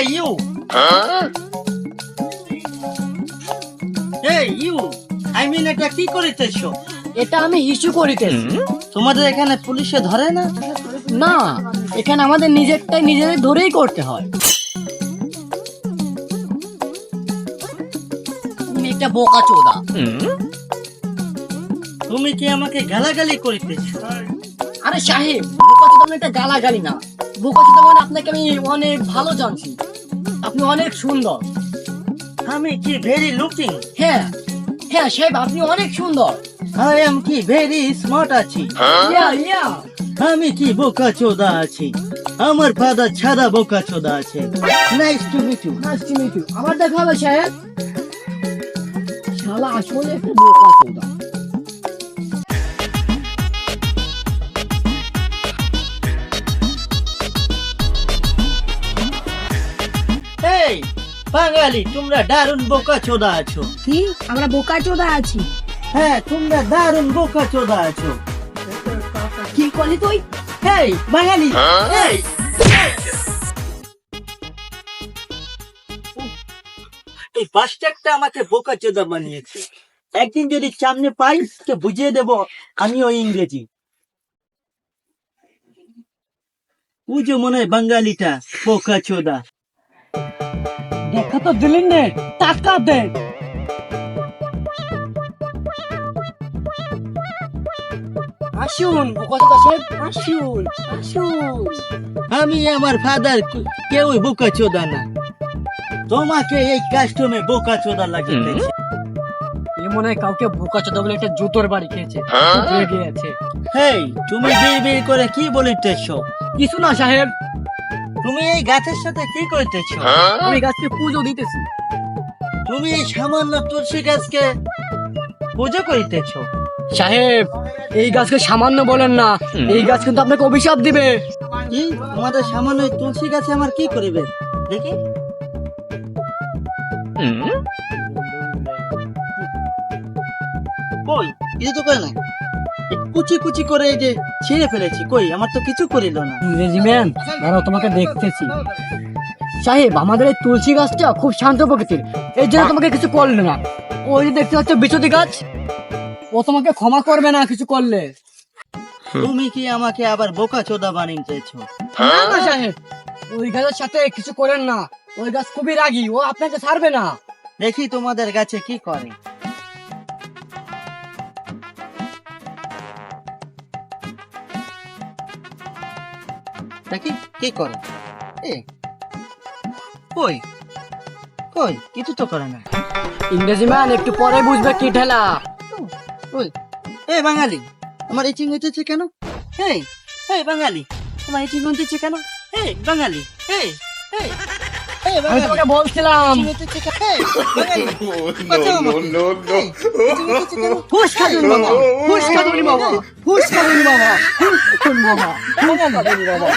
এই you I mean এটা কি করিতেছো? এটা আমি ইস্যু করিতেছি। তোমাদের এখানে পুলিশে ধরে না? না এখানে আমাদের নিজেরটাই নিজেদের ধরেই করতে হয়। তুমি একটা বোকা চোদা। তুমি কি আমাকে গালাগালি করিতেছো? আরে সাহেব বোকা চোদা মানে একটা গালাগালি না। বোকা চোদা মানে আপনাকে আমি অনেক ভালো জানছি। আপনি অনেক সুন্দর। আমি কি ভেরি লুকিং হ্যাঁ হ্যাঁ সাহেব আপনি অনেক সুন্দর। আই এম কি ভেরি স্মার্ট আছি। ইয়া ইয়া আমি কি বোকা চোদা আছি। আমার ফাদার ছাড়া বোকা চোদা আছে। Nice to meet you nice to meet you আবার দেখা হবে সাহেব। শালা আসলে একটা বোকা চোদা এই বাঙালি তোমরা দারুণ বোকা চোদা আছো। কি? আমরা বোকা চোদা আছি? হ্যাঁ তোমরা দারুণ বোকা চোদা আছো। কি করলি তুই? এই বাঙালি এই। এই বাসটাকটা আমাকে বোকা চোদা বানিয়েছে। একদিন যদি সামনে পাই তো বুঝিয়ে দেব আমিও ইংরেজি। বুঝো মনে হয় বাঙালিটা বোকা চোদা দেখা তো দিলেন নে টাকা দেন আসুন বোকা চোদা সাহেব আসুন আসুন। আমি আমার ফাদার কেউই বোকা চোদা না। তোমাকে এই কাস্টমে বোকা চোদা লাগিয়েছে। এ মনে হয় কাউকে বোকা চোদা বলে একটা জুতোর বাড়ি খেয়েছে। রেগে আছে হেই তুমি বিড় বিড় করে কি বলিতেছ? কিছু না সাহেব। তুমি এই গাছের সাথে কি করতেছ? আমি গাছকে পুজো দিতেছি। তুমি এই সামান্য তুলসী গাছকে পুজো করিতেছ? সাহেব এই গাছকে সামান্য বলেন না। এই গাছ কিন্তু আপনাকে অভিশাপ দিবে। কি? আমাদের সামান্য এই তুলসী গাছে আমার কি করিবে? দেখি। কই? কিছু তো করে না কুচি কুচি করে এই যে ছিঁড়ে ফেলেছি। কই আমার তো কিছু করিল না। ইংরেজি ম্যান দাঁড়াও তোমাকে দেখতেছি। সাহেব আমাদের এই তুলসী গাছটা খুব শান্ত প্রকৃতির। জন্য তোমাকে কিছু করলে না। ওই যে দেখতে পাচ্ছ বিচতি গাছ ও তোমাকে ক্ষমা করবে না কিছু করলে। তুমি কি আমাকে আবার বোকা চোদা না সাহেব। ওই গাছের সাথে কিছু করেন না। ওই গাছ খুবই রাগী ও আপনাকে ছাড়বে না। দেখি তোমাদের গাছে কি করে। দেখি কি করে? এ কই? কই? কিছু তো করে না। ইংরেজি ম্যান একটু পরে বুঝবে কি ঠেলা। কই এ বাঙালি আমার এই ইচিং হইতেছে কেন? এই এই বাঙালি তোমার ইচিং হইতেছে কেন? এই বাঙালি এই এই। আমি তোমাকে বলছিলাম? হুশ খাদুন বাবা হুশ খাদুন বাবা হুশ খাদুন বাবা হুশ খাদুন বাবা হুশ খাদুন বাবা।